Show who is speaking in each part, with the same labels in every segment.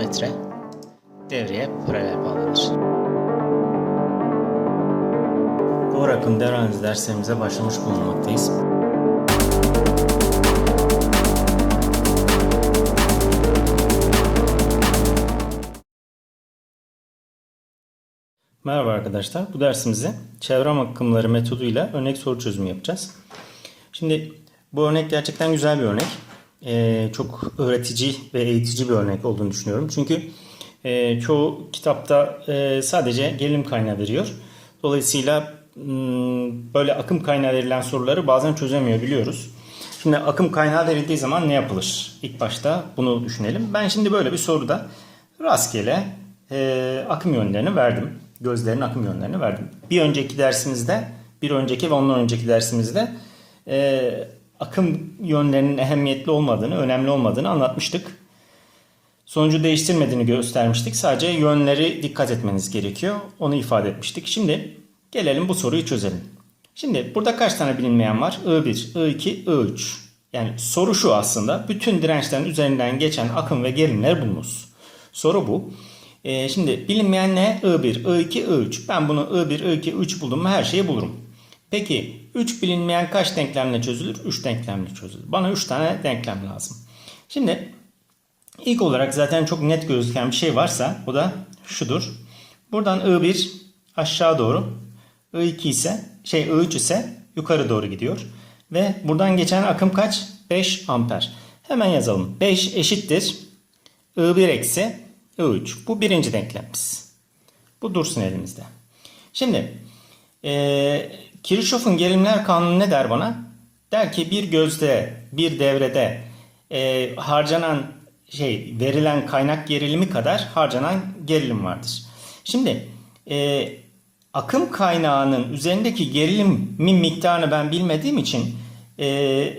Speaker 1: voltmetre devreye paralel bağlanır. Doğru akım devre analizi derslerimize başlamış bulunmaktayız. Merhaba arkadaşlar. Bu dersimizde çevre akımları metoduyla örnek soru çözümü yapacağız. Şimdi bu örnek gerçekten güzel bir örnek. Ee, çok öğretici ve eğitici bir örnek olduğunu düşünüyorum. Çünkü e, çoğu kitapta e, sadece gerilim kaynağı veriyor. Dolayısıyla böyle akım kaynağı verilen soruları bazen çözemiyor biliyoruz. Şimdi akım kaynağı verildiği zaman ne yapılır? İlk başta bunu düşünelim. Ben şimdi böyle bir soruda rastgele e, akım yönlerini verdim. Gözlerin akım yönlerini verdim. Bir önceki dersimizde, bir önceki ve ondan önceki dersimizde e, akım yönlerinin ehemmiyetli olmadığını, önemli olmadığını anlatmıştık. Sonucu değiştirmediğini göstermiştik. Sadece yönleri dikkat etmeniz gerekiyor. Onu ifade etmiştik. Şimdi gelelim bu soruyu çözelim. Şimdi burada kaç tane bilinmeyen var? I1, I2, I3. Yani soru şu aslında. Bütün dirençlerin üzerinden geçen akım ve gerilimler bulunuz. Soru bu. Ee, şimdi bilinmeyen ne? I1, I2, I3. Ben bunu I1, I2, I3 buldum mu her şeyi bulurum. Peki 3 bilinmeyen kaç denklemle çözülür? 3 denklemle çözülür. Bana 3 tane denklem lazım. Şimdi ilk olarak zaten çok net gözüken bir şey varsa o da şudur. Buradan I1 aşağı doğru, I2 ise şey I3 ise yukarı doğru gidiyor. Ve buradan geçen akım kaç? 5 amper. Hemen yazalım. 5 eşittir. I1 eksi I3. Bu birinci denklemimiz. Bu dursun elimizde. Şimdi e, Kirchhoff'un gerilimler kanunu ne der bana? Der ki bir gözde, bir devrede e, harcanan şey verilen kaynak gerilimi kadar harcanan gerilim vardır. Şimdi e, akım kaynağının üzerindeki gerilimin miktarını ben bilmediğim için e,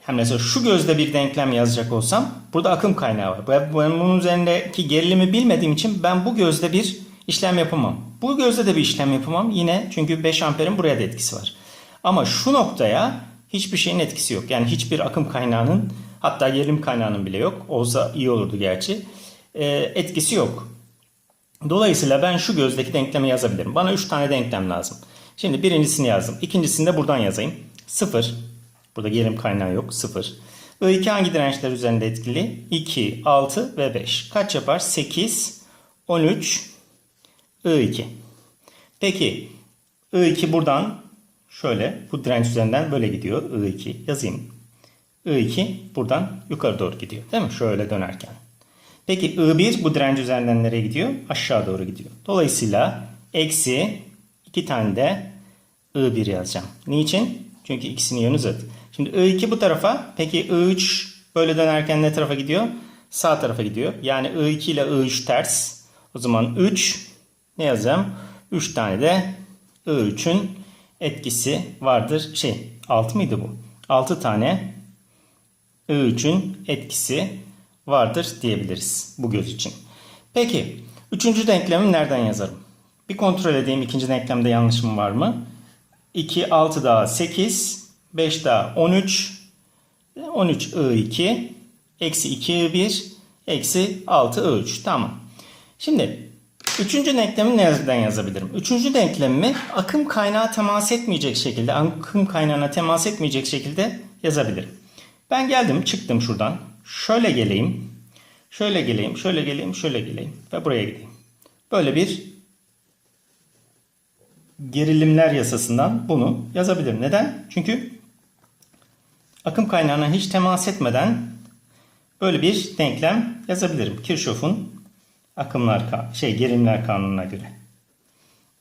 Speaker 1: hem mesela şu gözde bir denklem yazacak olsam burada akım kaynağı var. Ben bunun üzerindeki gerilimi bilmediğim için ben bu gözde bir işlem yapamam. Bu gözde de bir işlem yapamam yine çünkü 5 amperin buraya da etkisi var. Ama şu noktaya hiçbir şeyin etkisi yok. Yani hiçbir akım kaynağının hatta gerilim kaynağının bile yok. Olsa iyi olurdu gerçi. E, etkisi yok. Dolayısıyla ben şu gözdeki denklemi yazabilirim. Bana 3 tane denklem lazım. Şimdi birincisini yazdım. İkincisini de buradan yazayım. 0. Burada gerilim kaynağı yok. 0. I2 hangi dirençler üzerinde etkili? 2, 6 ve 5. Kaç yapar? 8, 13, I2. Peki I2 buradan şöyle bu direnç üzerinden böyle gidiyor. I2 yazayım. I2 buradan yukarı doğru gidiyor. Değil mi? Şöyle dönerken. Peki I1 bu direnç üzerinden nereye gidiyor? Aşağı doğru gidiyor. Dolayısıyla eksi 2 tane de I1 yazacağım. Niçin? Çünkü ikisinin yönü zıt. Şimdi I2 bu tarafa. Peki I3 böyle dönerken ne tarafa gidiyor? Sağ tarafa gidiyor. Yani I2 ile I3 ters. O zaman 3 ne yazacağım? 3 tane de I3'ün etkisi vardır. Şey 6 mıydı bu? 6 tane I3'ün etkisi vardır diyebiliriz bu göz için. Peki üçüncü denklemi nereden yazarım? Bir kontrol edeyim ikinci denklemde yanlışım var mı? 2, 6 daha 8, 5 daha 13, 13 I2, eksi 2 I1, eksi 6 I3. Tamam. Şimdi üçüncü denklemi nereden yazabilirim? Üçüncü denklemimi akım kaynağı temas etmeyecek şekilde, akım kaynağına temas etmeyecek şekilde yazabilirim. Ben geldim, çıktım şuradan. Şöyle geleyim, şöyle geleyim, şöyle geleyim, şöyle geleyim ve buraya gideyim. Böyle bir gerilimler yasasından bunu yazabilirim. Neden? Çünkü akım kaynağına hiç temas etmeden böyle bir denklem yazabilirim. Kirchhoff'un akımlar şey gerilimler kanununa göre.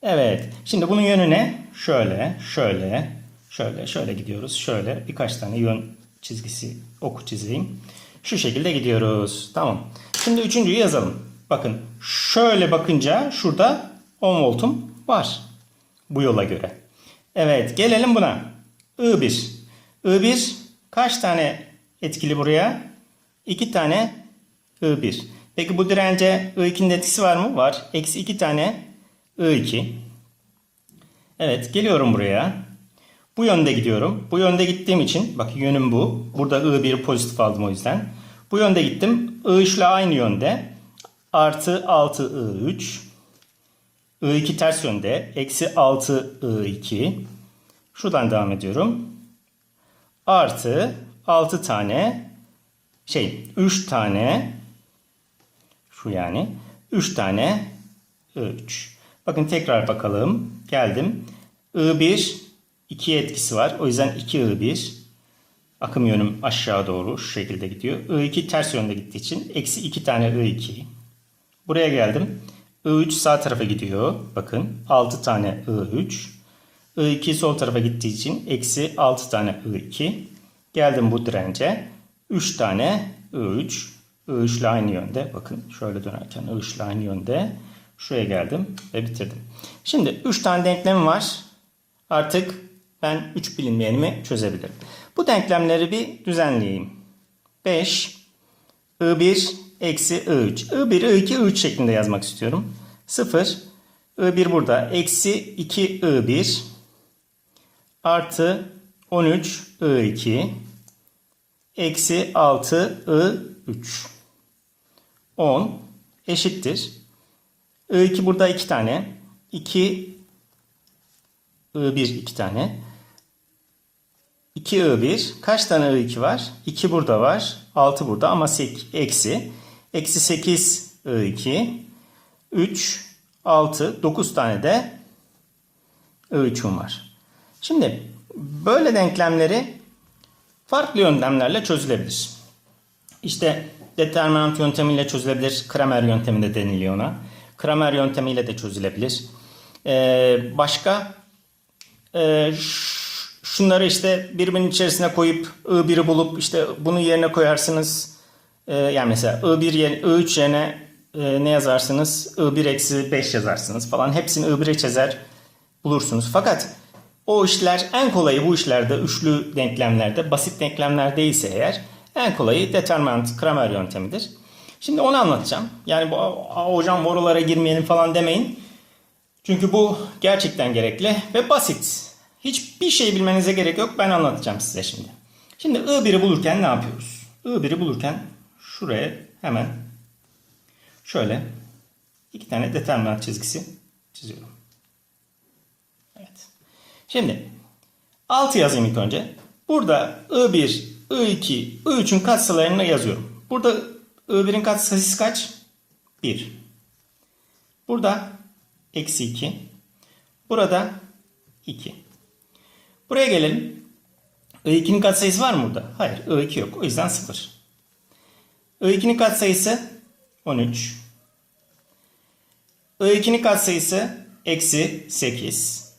Speaker 1: Evet. Şimdi bunun yönü ne? Şöyle, şöyle, şöyle, şöyle gidiyoruz. Şöyle birkaç tane yön çizgisi oku çizeyim. Şu şekilde gidiyoruz. Tamam. Şimdi üçüncüyü yazalım. Bakın şöyle bakınca şurada 10 voltum var. Bu yola göre. Evet gelelim buna. I1. I1 kaç tane etkili buraya? 2 tane I1. Peki bu dirence I2'nin etkisi var mı? Var. Eksi 2 tane I2. Evet geliyorum buraya. Bu yönde gidiyorum. Bu yönde gittiğim için bak yönüm bu. Burada I1 pozitif aldım o yüzden. Bu yönde gittim. I3 ile aynı yönde. artı 6I3 I2 ters yönde eksi 6I2 şuradan devam ediyorum. Artı 6 tane şey 3 tane şu yani 3 tane I3. Bakın tekrar bakalım. Geldim. I1 2 etkisi var. O yüzden 2 I1 akım yönüm aşağı doğru şu şekilde gidiyor. I2 ters yönde gittiği için eksi 2 tane I2. Buraya geldim. I3 sağ tarafa gidiyor. Bakın 6 tane I3. I2 sol tarafa gittiği için eksi 6 tane I2. Geldim bu dirence. 3 tane I3. I3 ile aynı yönde. Bakın şöyle dönerken I3 ile aynı yönde. Şuraya geldim ve bitirdim. Şimdi 3 tane denklemim var. Artık ben 3 bilinmeyenimi çözebilirim. Bu denklemleri bir düzenleyeyim. 5 I1 eksi I3. I1, I2, I3 şeklinde yazmak istiyorum. 0 I1 burada. Eksi 2 I1 artı 13 I2 eksi 6 I3 10 eşittir. I2 burada 2 tane. 2 I1 2 tane. 2 I1. Kaç tane I2 var? 2 burada var. 6 burada ama sek- eksi. Eksi 8 I2. 3, 6, 9 tane de I3'um var. Şimdi böyle denklemleri farklı yöntemlerle çözülebilir. İşte determinant yöntemiyle çözülebilir. Kramer yöntemi de deniliyor ona. Kramer yöntemiyle de çözülebilir. Ee, başka e, şunları işte birbirinin içerisine koyup I1'i bulup işte bunu yerine koyarsınız. Ee, yani mesela I1 yerine, I3 yerine e, ne yazarsınız? I1 eksi 5 yazarsınız falan. Hepsini I1'e çizer bulursunuz. Fakat o işler en kolayı bu işlerde üçlü denklemlerde basit denklemler değilse eğer en kolayı determinant Kramer yöntemidir. Şimdi onu anlatacağım. Yani bu "Aa, hocam oralara girmeyelim falan demeyin. Çünkü bu gerçekten gerekli ve basit. Hiçbir şey bilmenize gerek yok. Ben anlatacağım size şimdi. Şimdi I1'i bulurken ne yapıyoruz? I1'i bulurken şuraya hemen şöyle iki tane determinant çizgisi çiziyorum. Evet. Şimdi 6 yazayım ilk önce. Burada I1, I2, I3'ün katsayılarını yazıyorum. Burada I1'in katsayısı kaç? 1. Burada eksi 2. Burada 2. Buraya gelelim. I2'nin katsayısı var mı burada? Hayır. I2 yok. O yüzden 0. I2'nin katsayısı 13. I2'nin katsayısı eksi 8.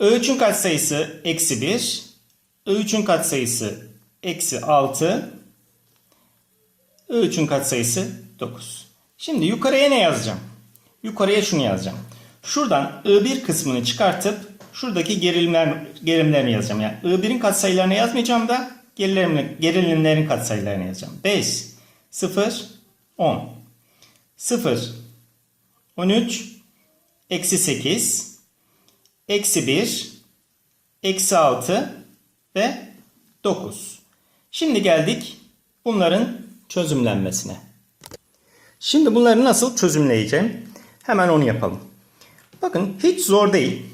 Speaker 1: I3'ün katsayısı eksi 1. I3'ün katsayısı eksi 6. I3'ün katsayısı 9. Şimdi yukarıya ne yazacağım? Yukarıya şunu yazacağım. Şuradan I1 kısmını çıkartıp şuradaki gerilimler, gerilimlerini yazacağım. Yani I1'in katsayılarını yazmayacağım da gerilimler, gerilimlerin katsayılarını yazacağım. 5, 0, 10. 0, 13, eksi 8, eksi 1, eksi 6 ve 9. Şimdi geldik bunların çözümlenmesine. Şimdi bunları nasıl çözümleyeceğim? Hemen onu yapalım. Bakın hiç zor değil.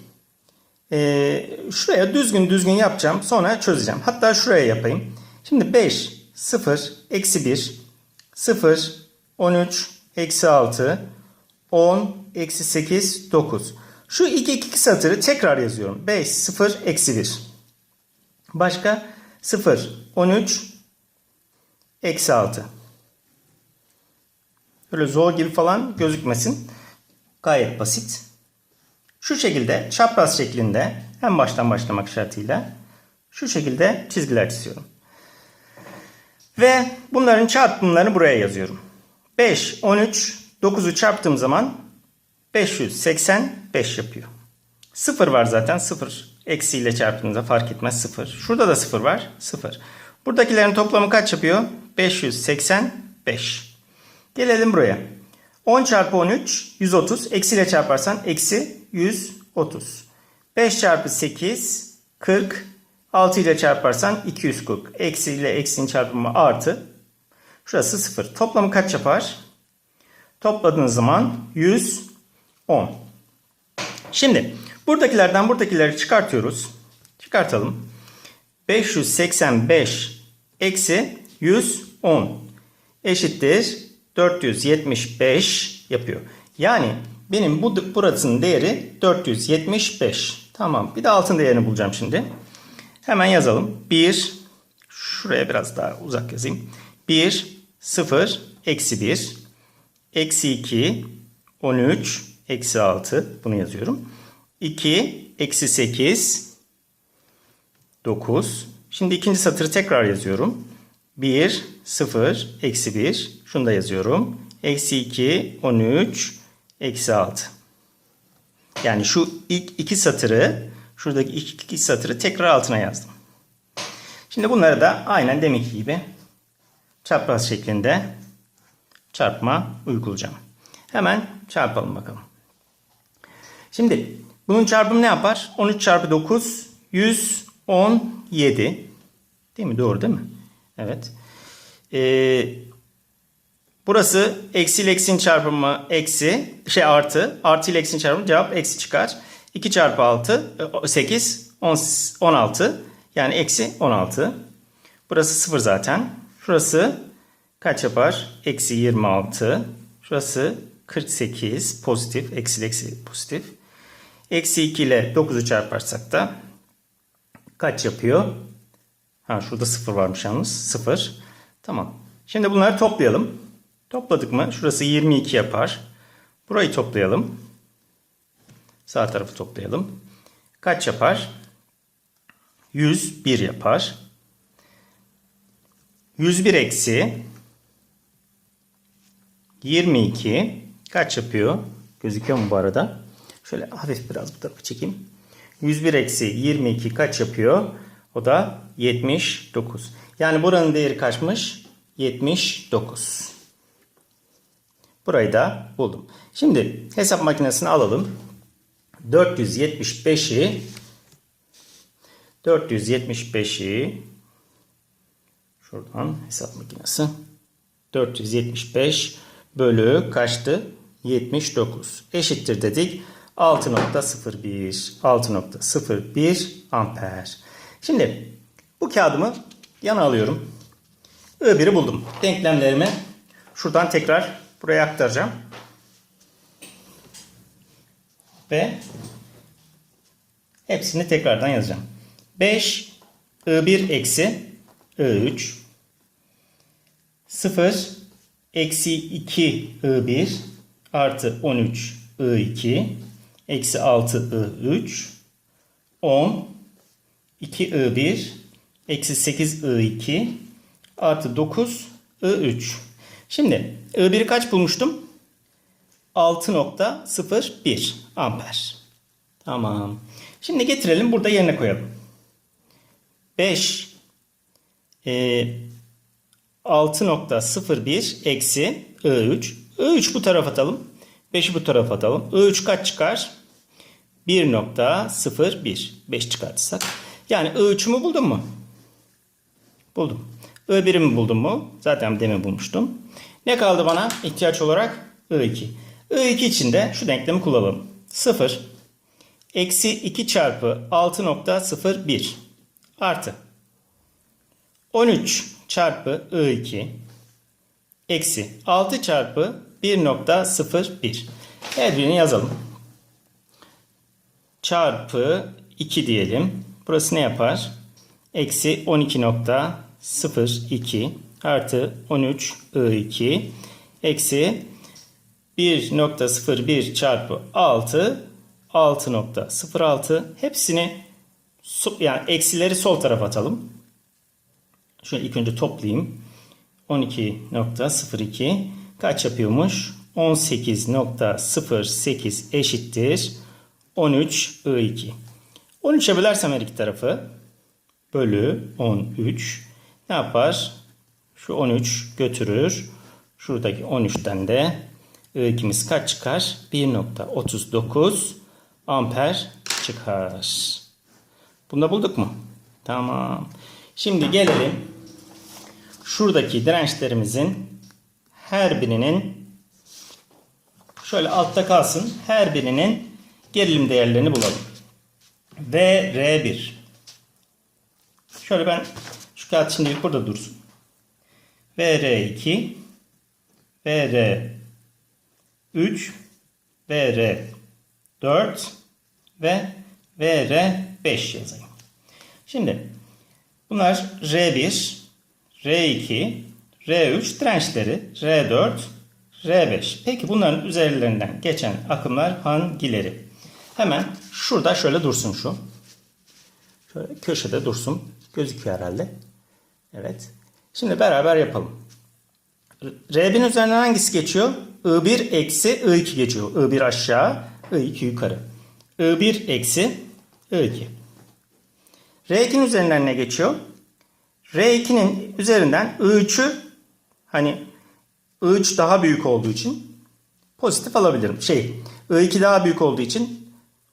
Speaker 1: Ee, şuraya düzgün düzgün yapacağım. Sonra çözeceğim. Hatta şuraya yapayım. Şimdi 5, 0, eksi 1, 0, 13, eksi 6, 10, eksi 8, 9. Şu iki iki satırı tekrar yazıyorum. 5, 0, eksi 1. Başka 0, 13, eksi 6. Böyle zor gibi falan gözükmesin. Gayet basit. Şu şekilde çapraz şeklinde en baştan başlamak şartıyla şu şekilde çizgiler çiziyorum. Ve bunların çarpımlarını buraya yazıyorum. 5, 13, 9'u çarptığım zaman 585 yapıyor. 0 var zaten 0. Eksiyle çarptığınızda fark etmez 0. Şurada da 0 var 0. Buradakilerin toplamı kaç yapıyor? 585. Gelelim buraya. 10 çarpı 13 130. Eksiyle çarparsan eksi 130. 5 çarpı 8 40. 6 ile çarparsan 240. Eksi ile eksinin çarpımı artı. Şurası 0. Toplamı kaç yapar? Topladığınız zaman 110. Şimdi buradakilerden buradakileri çıkartıyoruz. Çıkartalım. 585 eksi 110 eşittir 475 yapıyor. Yani benim bu burasının değeri 475. Tamam. Bir de altın değerini bulacağım şimdi. Hemen yazalım. 1 şuraya biraz daha uzak yazayım. 1 0 eksi 1 eksi 2 13 eksi 6 bunu yazıyorum. 2 eksi 8 9. Şimdi ikinci satırı tekrar yazıyorum. 1, 0, eksi 1. Şunu da yazıyorum. Eksi 2, 13, eksi 6. Yani şu ilk iki satırı, şuradaki ilk iki satırı tekrar altına yazdım. Şimdi bunları da aynen deminki gibi çapraz şeklinde çarpma uygulayacağım. Hemen çarpalım bakalım. Şimdi bunun çarpımı ne yapar? 13 çarpı 9 117. Değil mi? Doğru değil mi? Evet. Ee, burası eksi ile eksinin çarpımı eksi şey artı. Artı ile eksinin çarpımı cevap eksi çıkar. 2 çarpı 6 8 10, 16 yani eksi 16. Burası 0 zaten. Şurası kaç yapar? Eksi 26. Şurası 48 pozitif. Eksi eksi pozitif. Eksi 2 ile 9'u çarparsak da kaç yapıyor? Ha şurada 0 varmış yalnız. 0. Tamam. Şimdi bunları toplayalım. Topladık mı? Şurası 22 yapar. Burayı toplayalım. Sağ tarafı toplayalım. Kaç yapar? 101 yapar. 101 eksi 22 kaç yapıyor? Gözüküyor mu bu arada? Şöyle hafif biraz bu tarafa çekeyim. 101 eksi 22 kaç yapıyor? O da 79. Yani buranın değeri kaçmış? 79. Burayı da buldum. Şimdi hesap makinesini alalım. 475'i 475'i şuradan hesap makinesi 475 bölü kaçtı? 79 eşittir dedik. 6.01 6.01 amper. Şimdi bu kağıdımı yana alıyorum. I1'i buldum. Denklemlerimi şuradan tekrar buraya aktaracağım. Ve hepsini tekrardan yazacağım. 5 I1 eksi I3 0 eksi 2 I1 artı 13 I2 eksi 6 I3 10 2I1 eksi 8I2 artı 9 I3. Şimdi I1'i kaç bulmuştum? 6.01 amper. Tamam. Şimdi getirelim burada yerine koyalım. 5 e, 6.01 eksi I3. I3 bu tarafa atalım. 5'i bu tarafa atalım. I3 kaç çıkar? 1.01. 5 çıkartırsak. Yani I3'ümü buldum mu? Buldum. I1'imi buldum mu? Zaten demin bulmuştum. Ne kaldı bana ihtiyaç olarak? I2. I2 için de şu denklemi kullanalım. 0 eksi 2 çarpı 6.01 artı 13 çarpı I2 eksi 6 çarpı 1.01 her birini yazalım. Çarpı 2 diyelim. Burası ne yapar? Eksi 12.02 artı 13 I2 eksi 1.01 çarpı 6 6.06 hepsini yani eksileri sol tarafa atalım. Şöyle ilk önce toplayayım. 12.02 kaç yapıyormuş? 18.08 eşittir 13 I2. 13'e bölersem her iki tarafı bölü 13 ne yapar? Şu 13 götürür. Şuradaki 13'ten de I2'miz kaç çıkar? 1.39 amper çıkar. Bunu da bulduk mu? Tamam. Şimdi gelelim şuradaki dirençlerimizin her birinin şöyle altta kalsın. Her birinin gerilim değerlerini bulalım. V R1. Şöyle ben şu kağıt şimdilik burada dursun. VR2 VR3 VR4 ve VR5 yazayım. Şimdi bunlar R1, R2, R3 dirençleri, R4, R5. Peki bunların üzerlerinden geçen akımlar hangileri? Hemen şurada şöyle dursun şu. Şöyle köşede dursun. Gözüküyor herhalde. Evet. Şimdi beraber yapalım. R1'in üzerinden hangisi geçiyor? I1 eksi I2 geçiyor. I1 aşağı, I2 yukarı. I1 eksi I2. R2'nin üzerinden ne geçiyor? R2'nin üzerinden I3'ü hani I3 daha büyük olduğu için pozitif alabilirim. Şey, I2 daha büyük olduğu için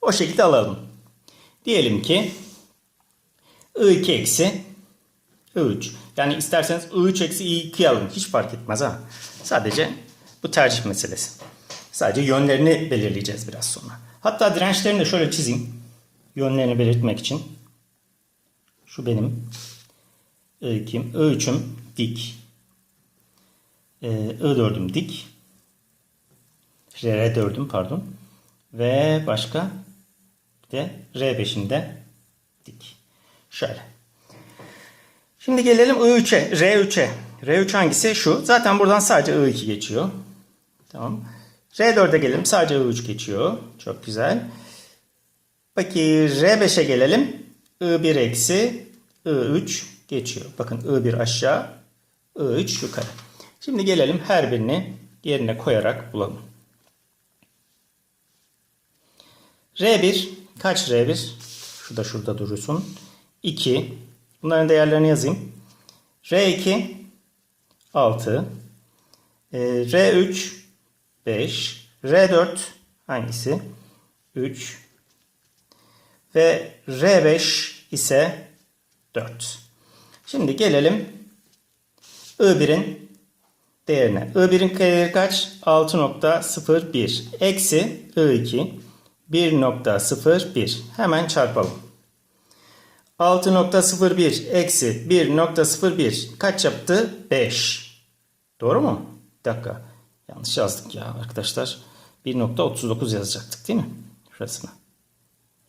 Speaker 1: o şekilde alalım. Diyelim ki I2 eksi I3. Yani isterseniz I3 eksi I2 alın. Hiç fark etmez ha. Sadece bu tercih meselesi. Sadece yönlerini belirleyeceğiz biraz sonra. Hatta dirençlerini de şöyle çizeyim. Yönlerini belirtmek için. Şu benim I2'm. I3'üm dik. Ee, I4'üm dik. R4'üm pardon. Ve başka de R5'im de dik. Şöyle. Şimdi gelelim I3'e, R3'e. R3 hangisi? Şu. Zaten buradan sadece I2 geçiyor. Tamam. R4'e gelelim. Sadece I3 geçiyor. Çok güzel. Peki R5'e gelelim. I1 eksi I3 geçiyor. Bakın I1 aşağı, I3 yukarı. Şimdi gelelim her birini yerine koyarak bulalım. R1 kaç R1? Şu da şurada durursun. 2. Bunların değerlerini yazayım. R2 6. E, R3 5. R4 hangisi? 3. Ve R5 ise 4. Şimdi gelelim I1'in değerine. I1'in değeri kaç? 6.01. Eksi I2 1.01. Hemen çarpalım. 6.01 eksi 1.01 kaç yaptı? 5. Doğru mu? Bir dakika. Yanlış yazdık ya arkadaşlar. 1.39 yazacaktık değil mi? Şurasına.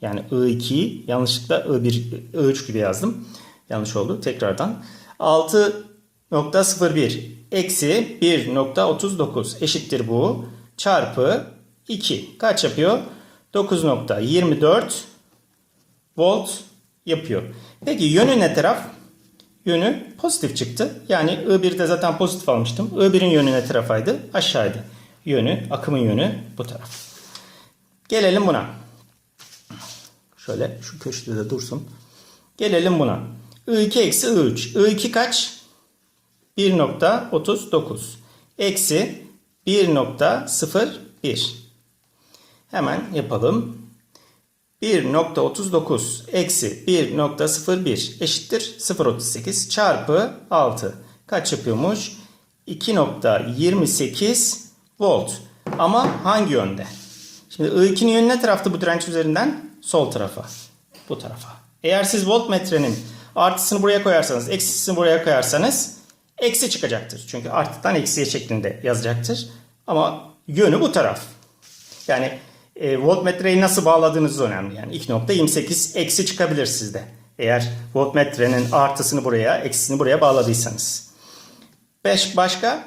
Speaker 1: Yani I2'yi yanlışlıkla I1, I3 gibi yazdım. Yanlış oldu. Tekrardan. 6.01 eksi 1.39 eşittir bu. Çarpı 2. Kaç yapıyor? 9.24 volt yapıyor. Peki yönü ne taraf? Yönü pozitif çıktı. Yani I1'de zaten pozitif almıştım. I1'in yönü ne tarafaydı? Aşağıydı. Yönü, akımın yönü bu taraf. Gelelim buna. Şöyle şu köşede de dursun. Gelelim buna. I2 eksi I3. I2 kaç? 1.39. Eksi 1.01. Hemen yapalım. 1.39 eksi 1.01 eşittir 0.38 çarpı 6. Kaç yapıyormuş? 2.28 volt. Ama hangi yönde? Şimdi I2'nin yönü ne taraftı bu direnç üzerinden? Sol tarafa. Bu tarafa. Eğer siz voltmetrenin artısını buraya koyarsanız, eksisini buraya koyarsanız eksi çıkacaktır. Çünkü artıdan eksiye şeklinde yazacaktır. Ama yönü bu taraf. Yani e, voltmetreyi nasıl bağladığınız önemli. Yani 2.28 eksi çıkabilir sizde. Eğer voltmetrenin artısını buraya, eksisini buraya bağladıysanız. 5 başka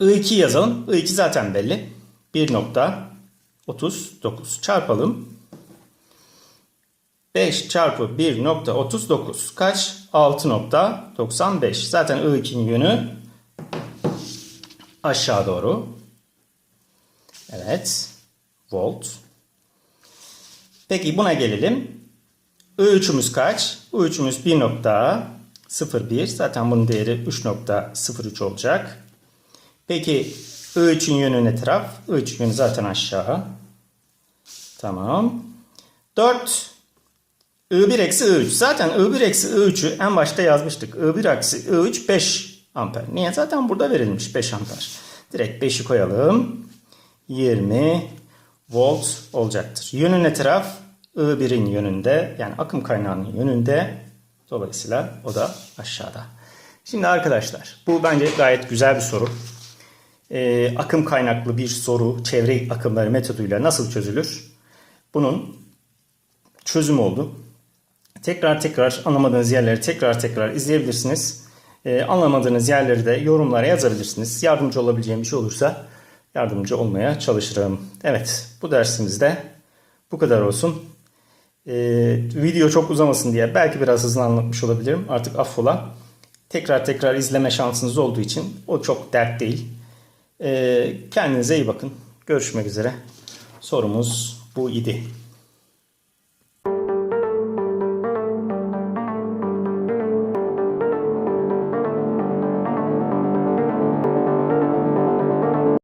Speaker 1: I2 yazalım. I2 zaten belli. 1.39 çarpalım. 5 çarpı 1.39 kaç? 6.95. Zaten I2'nin yönü aşağı doğru. Evet volt. Peki buna gelelim. I3'ümüz kaç? I3'ümüz 1.01. Zaten bunun değeri 3.03 olacak. Peki I3'ün yönü ne taraf? I3 yönü zaten aşağı. Tamam. 4 I1 eksi I3. Zaten I1 eksi I3'ü en başta yazmıştık. I1 eksi I3 5 amper. Niye? Zaten burada verilmiş 5 amper. Direkt 5'i koyalım. 20 volt olacaktır. Yönü ne taraf? I1'in yönünde yani akım kaynağının yönünde. Dolayısıyla o da aşağıda. Şimdi arkadaşlar bu bence gayet güzel bir soru. Ee, akım kaynaklı bir soru çevre akımları metoduyla nasıl çözülür? Bunun çözüm oldu. Tekrar tekrar anlamadığınız yerleri tekrar tekrar izleyebilirsiniz. Ee, anlamadığınız yerleri de yorumlara yazabilirsiniz. Yardımcı olabileceğim bir şey olursa yardımcı olmaya çalışırım. Evet bu dersimizde bu kadar olsun. Ee, video çok uzamasın diye belki biraz hızlı anlatmış olabilirim. Artık affola. Tekrar tekrar izleme şansınız olduğu için o çok dert değil. Ee, kendinize iyi bakın. Görüşmek üzere. Sorumuz bu idi.